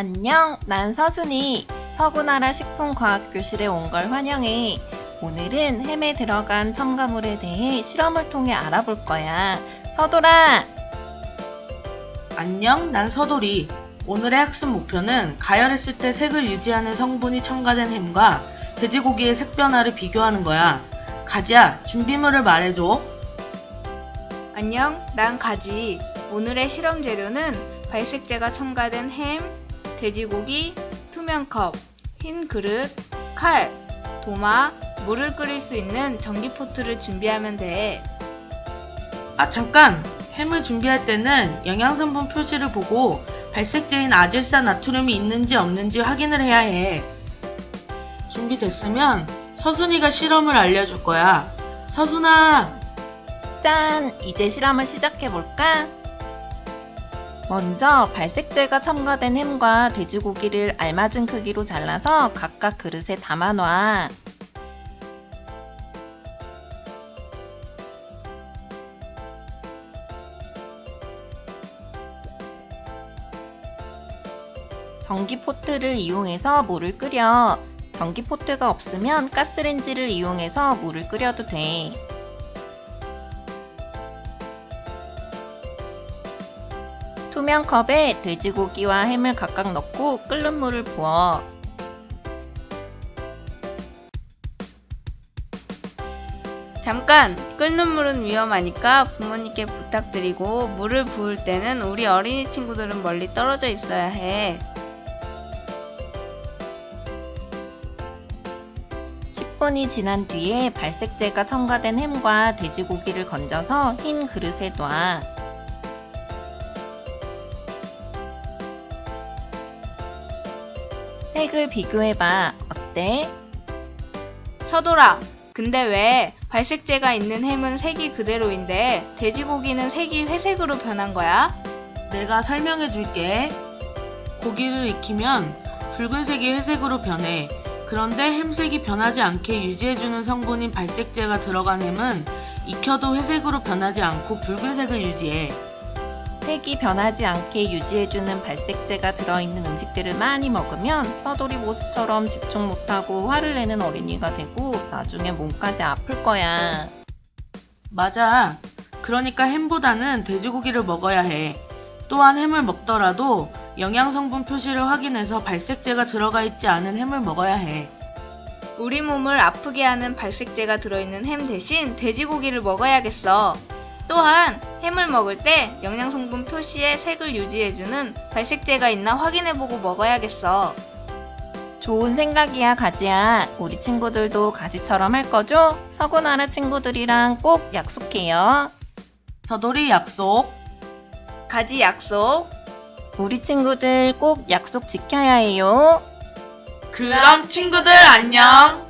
안녕, 난 서순이. 서구나라 식품과학교실에 온 걸 환영해. 오늘은 햄에 들어간 첨가물에 대해 실험을 통해 알아볼 거야. 서돌아! 안녕, 난 서돌이. 오늘의 학습 목표는 가열했을 때 색을 유지하는 성분이 첨가된 햄과 돼지고기의 색 변화를 비교하는 거야. 가지야, 준비물을 말해줘. 안녕, 난 가지. 오늘의 실험 재료는 발색제가 첨가된 햄, 돼지고기, 투명 컵, 흰 그릇, 칼, 도마, 물을 끓일 수 있는 전기포트를 준비하면 돼. 아, 잠깐! 햄을 준비할 때는 영양성분 표시를 보고 발색제인 아질산 나트륨이 있는지 없는지 확인을 해야 해. 준비됐으면 서순이가 실험을 알려줄 거야. 서순아! 짠! 이제 실험을 시작해볼까? 먼저 발색제가 첨가된 햄과 돼지고기를 알맞은 크기로 잘라서 각각 그릇에 담아놔. 전기 포트를 이용해서 물을 끓여. 전기 포트가 없으면 가스렌지를 이용해서 물을 끓여도 돼. 투명 컵에 돼지고기와 햄을 각각 넣고 끓는 물을 부어. 잠깐! 끓는 물은 위험하니까 부모님께 부탁드리고 물을 부을 때는 우리 어린이 친구들은 멀리 떨어져 있어야 해. 10분이 지난 뒤에 발색제가 첨가된 햄과 돼지고기를 건져서 흰 그릇에 놔. 색을 비교해봐. 어때? 서돌아! 근데 왜 발색제가 있는 햄은 색이 그대로인데 돼지고기는 색이 회색으로 변한 거야? 내가 설명해 줄게. 고기를 익히면 붉은색이 회색으로 변해. 그런데 햄색이 변하지 않게 유지해주는 성분인 발색제가 들어간 햄은 익혀도 회색으로 변하지 않고 붉은색을 유지해. 색이 변하지 않게 유지해주는 발색제가 들어있는 음식들을 많이 먹으면 서돌이 모습처럼 집중 못하고 화를 내는 어린이가 되고 나중에 몸까지 아플 거야. 맞아. 그러니까 햄보다는 돼지고기를 먹어야 해. 또한 햄을 먹더라도 영양성분 표시를 확인해서 발색제가 들어가 있지 않은 햄을 먹어야 해. 우리 몸을 아프게 하는 발색제가 들어있는 햄 대신 돼지고기를 먹어야겠어. 또한 햄을 먹을 때 영양성분 표시에 색을 유지해주는 발색제가 있나 확인해보고 먹어야겠어. 좋은 생각이야, 가지야. 우리 친구들도 가지처럼 할 거죠? 서구나라 친구들이랑 꼭 약속해요. 서돌이 약속. 가지 약속. 우리 친구들 꼭 약속 지켜야 해요. 그럼 친구들 안녕.